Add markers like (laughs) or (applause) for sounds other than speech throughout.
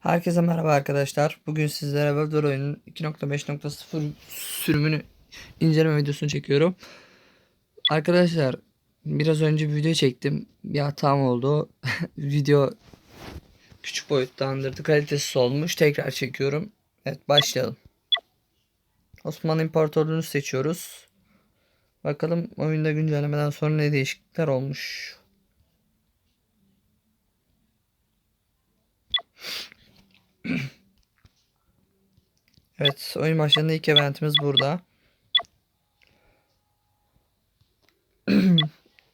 Herkese merhaba arkadaşlar. Bugün sizlere World oyunun 2.5.0 sürümünü inceleme videosunu çekiyorum. Arkadaşlar biraz önce bir video çektim. Bir hatam oldu. (laughs) video küçük boyutta andırdı. Kalitesiz olmuş. Tekrar çekiyorum. Evet başlayalım. Osmanlı İmparatorluğu'nu seçiyoruz. Bakalım oyunda güncellemeden sonra ne değişiklikler olmuş. Evet, oyun başlarında ilk eventimiz burada. (clears throat)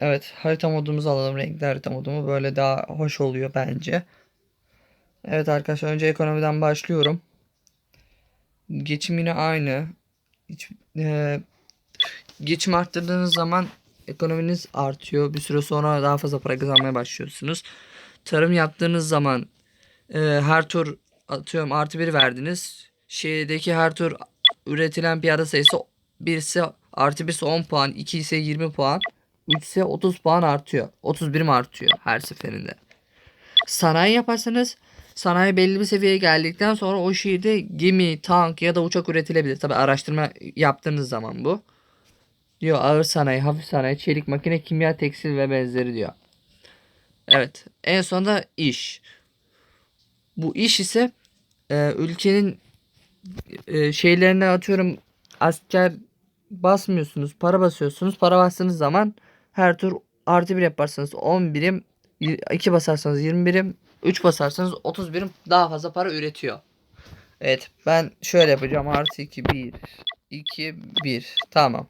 evet, harita modumuzu alalım. Renkli harita modumu böyle daha hoş oluyor bence. Evet arkadaşlar önce ekonomiden başlıyorum. Geçim yine aynı. Hiç, e, geçim arttırdığınız zaman ekonominiz artıyor. Bir süre sonra daha fazla para kazanmaya başlıyorsunuz. Tarım yaptığınız zaman e, her tur atıyorum artı bir verdiniz. Şehirdeki her tur üretilen piyada sayısı birisi artı birisi 10 puan, 2 ise 20 puan, 3 ise 30 puan artıyor. 30 birim artıyor her seferinde. Sanayi yaparsanız sanayi belli bir seviyeye geldikten sonra o şehirde gemi, tank ya da uçak üretilebilir. Tabi araştırma yaptığınız zaman bu. Diyor ağır sanayi, hafif sanayi, çelik, makine, kimya, tekstil ve benzeri diyor. Evet. En sonunda iş. Bu iş ise e, ülkenin e, şeylerine atıyorum asker basmıyorsunuz. Para basıyorsunuz. Para bastığınız zaman her tur artı bir yaparsanız 10 birim 2 basarsanız 20 birim 3 basarsanız 30 birim daha fazla para üretiyor. Evet ben şöyle yapacağım. Artı 2 1 2 1 tamam.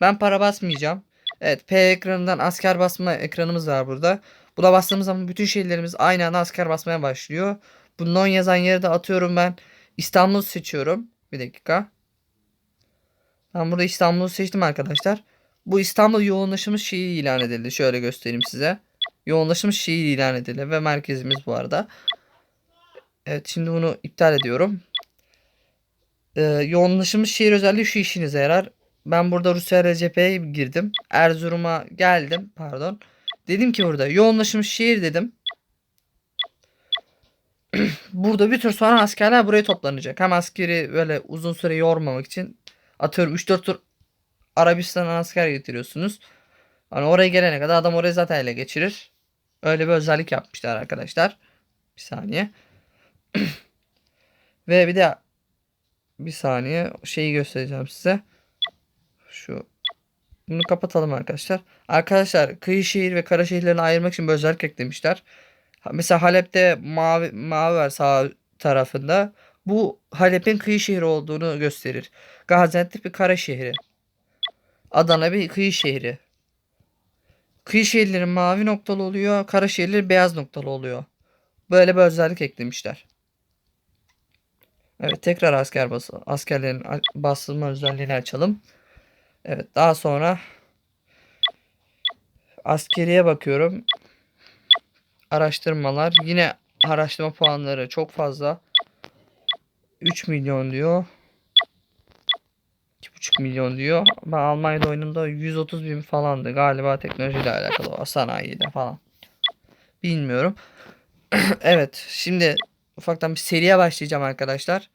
Ben para basmayacağım. Evet P ekranından asker basma ekranımız var burada. Buna bastığımız zaman bütün şeylerimiz aynı anda asker basmaya başlıyor. Bu non yazan yere de atıyorum ben. İstanbul seçiyorum. Bir dakika. Ben burada İstanbul'u seçtim arkadaşlar. Bu İstanbul yoğunlaşmış şehir ilan edildi. Şöyle göstereyim size. Yoğunlaşmış şehir ilan edildi ve merkezimiz bu arada. Evet şimdi bunu iptal ediyorum. Ee, yoğunlaşmış şehir özelliği şu işinize yarar. Ben burada Rusya RCP'ye girdim. Erzurum'a geldim. Pardon. Dedim ki burada yoğunlaşmış şehir dedim. (clears throat) burada bir tur sonra askerler buraya toplanacak. Hem askeri böyle uzun süre yormamak için atıyorum 3-4 tur Arabistan'a asker getiriyorsunuz. Hani oraya gelene kadar adam orayı zaten ele geçirir. Öyle bir özellik yapmışlar arkadaşlar. Bir saniye. (clears throat) Ve bir de bir saniye şeyi göstereceğim size. Şu bunu kapatalım arkadaşlar. Arkadaşlar kıyı şehir ve kara şehirlerini ayırmak için bir özellik eklemişler. Mesela Halep'te mavi, mavi var sağ tarafında. Bu Halep'in kıyı şehri olduğunu gösterir. Gaziantep bir kara şehri. Adana bir kıyı şehri. Kıyı şehirleri mavi noktalı oluyor. Kara şehirleri beyaz noktalı oluyor. Böyle bir özellik eklemişler. Evet tekrar asker bası, askerlerin basılma özelliğini açalım. Evet daha sonra askeriye bakıyorum. Araştırmalar. Yine araştırma puanları çok fazla. 3 milyon diyor. 2,5 milyon diyor. Ben Almanya'da oyununda 130 bin falandı. Galiba teknolojiyle alakalı o sanayiyle falan. Bilmiyorum. (clears throat) evet şimdi ufaktan bir seriye başlayacağım arkadaşlar.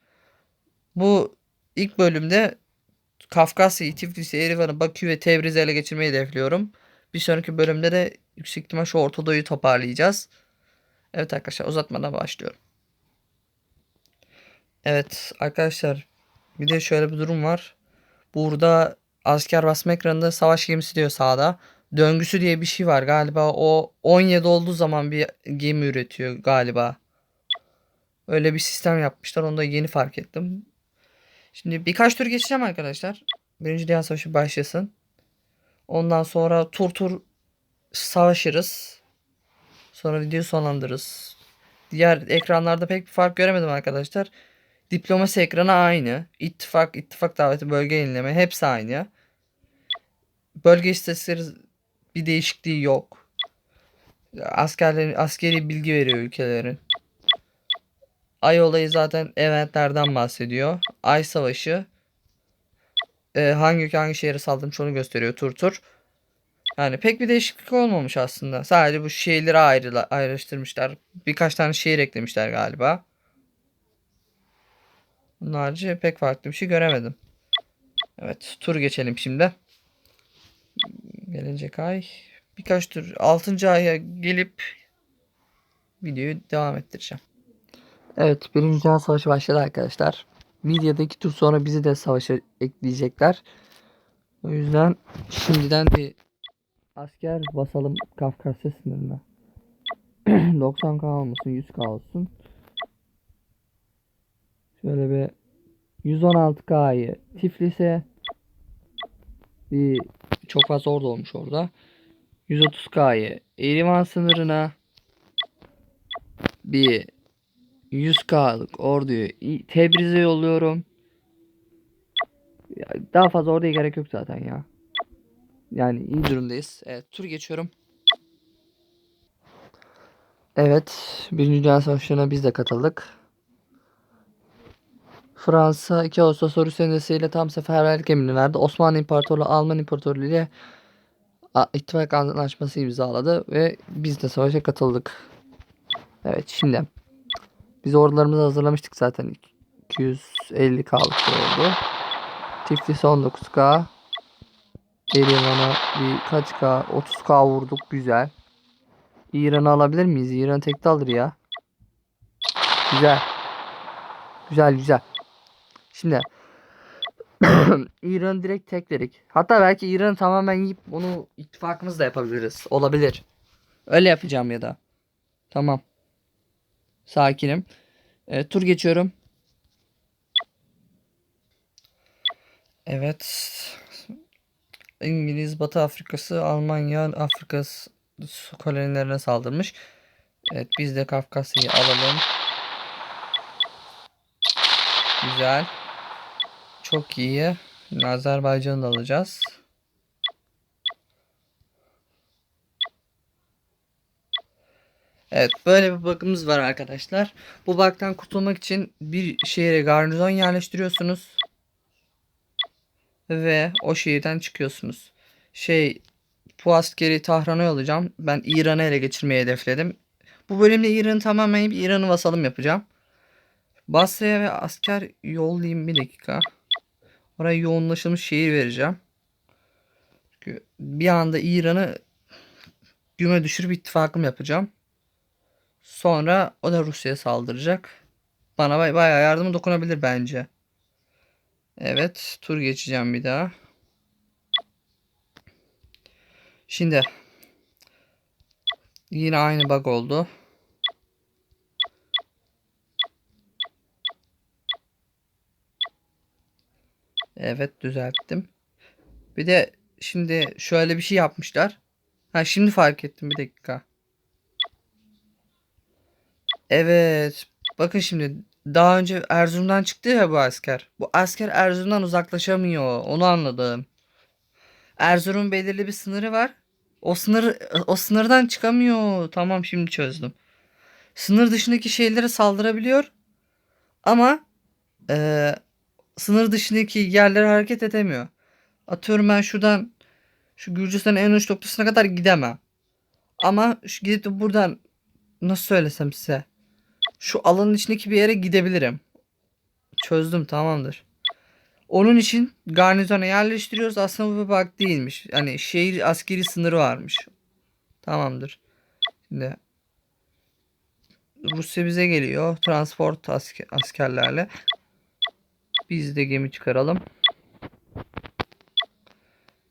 Bu ilk bölümde Kafkasya'yı, Tiflis'i, Erivan'ı, Bakü ve Tebriz'i ele geçirmeyi hedefliyorum. Bir sonraki bölümde de yüksek ihtimal şu Orta Doğu'yu toparlayacağız. Evet arkadaşlar uzatmadan başlıyorum. Evet arkadaşlar bir de şöyle bir durum var. Burada asker basma ekranında savaş gemisi diyor sağda. Döngüsü diye bir şey var galiba. O 17 olduğu zaman bir gemi üretiyor galiba. Öyle bir sistem yapmışlar. Onu da yeni fark ettim. Şimdi birkaç tur geçeceğim arkadaşlar. Birinci Dünya Savaşı başlasın. Ondan sonra tur tur savaşırız. Sonra videoyu sonlandırırız. Diğer ekranlarda pek bir fark göremedim arkadaşlar. Diplomasi ekranı aynı. İttifak, ittifak daveti, bölge yenileme hepsi aynı. Bölge istatistikleri bir değişikliği yok. Askerlerin askeri bilgi veriyor ülkelerin. Ay olayı zaten eventlerden bahsediyor. Ay savaşı e, hangi hangi şehre saldırmış onu gösteriyor tur tur. Yani pek bir değişiklik olmamış aslında. Sadece bu şehirleri ayrı, ayrıştırmışlar. Birkaç tane şehir eklemişler galiba. Bunun harici pek farklı bir şey göremedim. Evet tur geçelim şimdi. Gelecek ay birkaç tur 6. aya gelip videoyu devam ettireceğim. Evet Birinci Dünya Savaşı başladı arkadaşlar. Videoda iki tur sonra bizi de savaşa ekleyecekler. O yüzden şimdiden bir asker basalım Kafkasya sınırına. (clears throat) 90k olmasın 100k olsun. Şöyle bir 116k'yı Tiflis'e bir çok fazla orada olmuş orada. 130k'yı Erivan sınırına bir 100k'lık orduyu Tebriz'e yolluyorum. Daha fazla orduya gerek yok zaten ya. Yani iyi durumdayız. Evet tur geçiyorum. Evet. Birinci Dünya Savaşı'na biz de katıldık. Fransa 2 Ağustos Rus ile tam seferberlik emrini verdi. Osmanlı İmparatorluğu Alman İmparatorluğu ile ittifak anlaşması imzaladı ve biz de savaşa katıldık. Evet şimdi biz ordularımızı hazırlamıştık zaten 250 k'lık bir ordu. Tiflis 19k. Erivan'a bir kaç k? 30k vurduk güzel. İran'ı alabilir miyiz? İran tek daldır ya. Güzel. Güzel güzel. Şimdi (clears throat) İran direkt teklerik. Hatta belki İran'ı tamamen yiyip bunu ittifakımız da yapabiliriz. Olabilir. Öyle yapacağım ya da. Tamam. Sakinim. E, tur geçiyorum. Evet. İngiliz, Batı Afrikası, Almanya, Afrikası kolonilerine saldırmış. Evet biz de Kafkasya'yı alalım. Güzel. Çok iyi. Şimdi Azerbaycan'ı da alacağız. Evet böyle bir bakımız var arkadaşlar. Bu baktan kurtulmak için bir şehre garnizon yerleştiriyorsunuz. Ve o şehirden çıkıyorsunuz. Şey bu askeri Tahran'a yollayacağım. Ben İran'ı ele geçirmeyi hedefledim. Bu bölümde İran'ı tamamen İran'ı vasalım yapacağım. Basra'ya ve asker yollayayım bir dakika. Oraya yoğunlaşılmış şehir vereceğim. Çünkü bir anda İran'ı güme düşürüp ittifakım yapacağım. Sonra o da Rusya'ya saldıracak. Bana bay- bayağı yardımı dokunabilir bence. Evet, tur geçeceğim bir daha. Şimdi yine aynı bug oldu. Evet düzelttim. Bir de şimdi şöyle bir şey yapmışlar. Ha şimdi fark ettim bir dakika. Evet. Bakın şimdi daha önce Erzurum'dan çıktı ya bu asker. Bu asker Erzurum'dan uzaklaşamıyor. Onu anladım. Erzurum belirli bir sınırı var. O sınır o sınırdan çıkamıyor. Tamam şimdi çözdüm. Sınır dışındaki şeylere saldırabiliyor. Ama eee, sınır dışındaki yerlere hareket edemiyor. Atıyorum ben şuradan şu Gürcistan'ın en uç noktasına kadar gidemem. Ama şu gidip buradan nasıl söylesem size. Şu alanın içindeki bir yere gidebilirim. Çözdüm tamamdır. Onun için garnizona yerleştiriyoruz. Aslında bu bir bug değilmiş. Hani şehir askeri sınırı varmış. Tamamdır. Şimdi Rusya bize geliyor. Transport asker, askerlerle. Biz de gemi çıkaralım.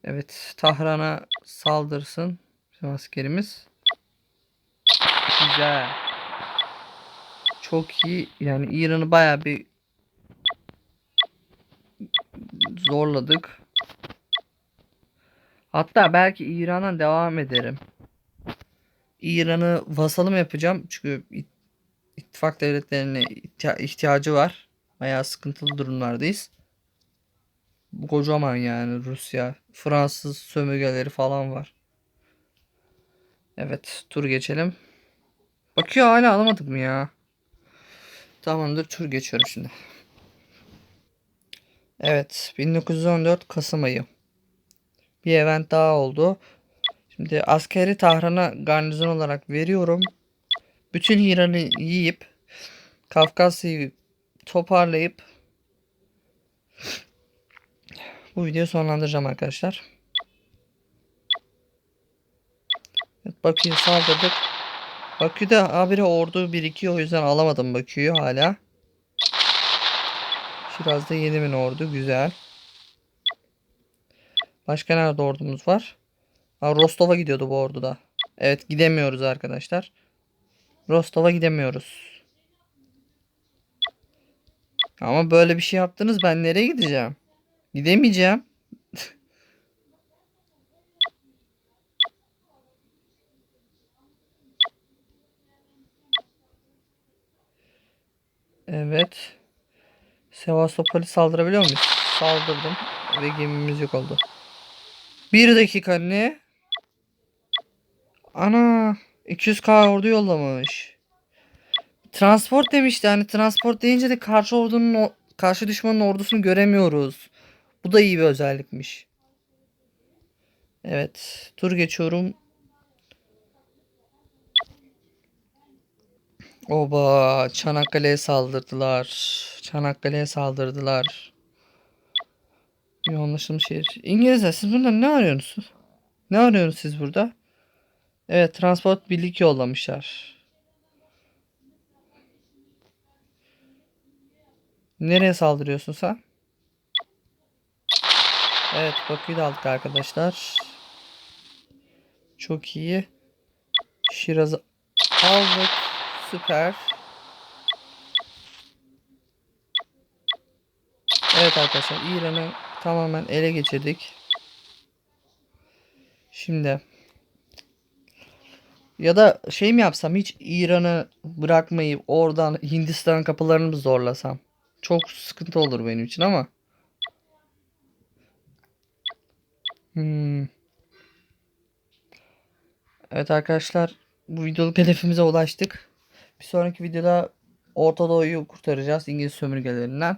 Evet. Tahran'a saldırsın. Bizim askerimiz. Güzel. Çok iyi. Yani İran'ı baya bir zorladık. Hatta belki İran'a devam ederim. İran'ı vasalım yapacağım. Çünkü it- ittifak devletlerine ihtiya- ihtiyacı var. Bayağı sıkıntılı durumlardayız. Kocaman yani Rusya. Fransız sömürgeleri falan var. Evet tur geçelim. Bakıyor hala alamadık mı ya? Tamamdır tur geçiyorum şimdi. Evet 1914 Kasım ayı. Bir event daha oldu. Şimdi askeri Tahran'a garnizon olarak veriyorum. Bütün İran'ı yiyip Kafkasya'yı toparlayıp bu videoyu sonlandıracağım arkadaşlar. Evet, Bakü'ye saldırdık. Bakü'de habire ordu birikiyor. O yüzden alamadım Bakü'yü hala. Şiraz'da 7000 ordu. Güzel. Başka nerede ordumuz var? Ha, Rostov'a gidiyordu bu orduda. Evet gidemiyoruz arkadaşlar. Rostov'a gidemiyoruz. Ama böyle bir şey yaptınız ben nereye gideceğim? Gidemeyeceğim. Evet. Sevastopol'ü saldırabiliyor muyuz? Saldırdım. Ve gemimiz yok oldu. Bir dakika ne? Ana 200k ordu yollamış. Transport demişti hani transport deyince de karşı ordunun karşı düşmanın ordusunu göremiyoruz. Bu da iyi bir özellikmiş. Evet, tur geçiyorum. Oba, Çanakkale'ye saldırdılar. Çanakkale'ye saldırdılar. Yoğunlaşılmış şehir. İngilizler siz burada ne arıyorsunuz? Ne arıyorsunuz siz burada? Evet, transport birlik yollamışlar. Nereye saldırıyorsun sen? Evet, Bakü'yü de aldık arkadaşlar. Çok iyi. Şiraz'ı aldık. Süper. Evet arkadaşlar, İran'ı tamamen ele geçirdik. Şimdi ya da şey mi yapsam hiç İran'ı bırakmayıp oradan Hindistan kapılarını mı zorlasam? Çok sıkıntı olur benim için ama. Hmm. Evet arkadaşlar bu videoluk hedefimize ulaştık. Bir sonraki videoda Orta Doğu'yu kurtaracağız İngiliz sömürgelerinden.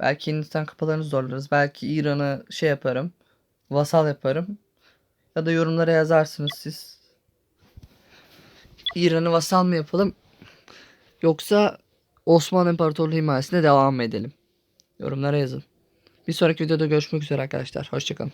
Belki Hindistan kapılarını zorlarız. Belki İran'ı şey yaparım. Vasal yaparım. Ya da yorumlara yazarsınız siz. İran'ı vasal mı yapalım? Yoksa Osmanlı İmparatorluğu himayesine devam mı edelim? Yorumlara yazın. Bir sonraki videoda görüşmek üzere arkadaşlar. Hoşçakalın.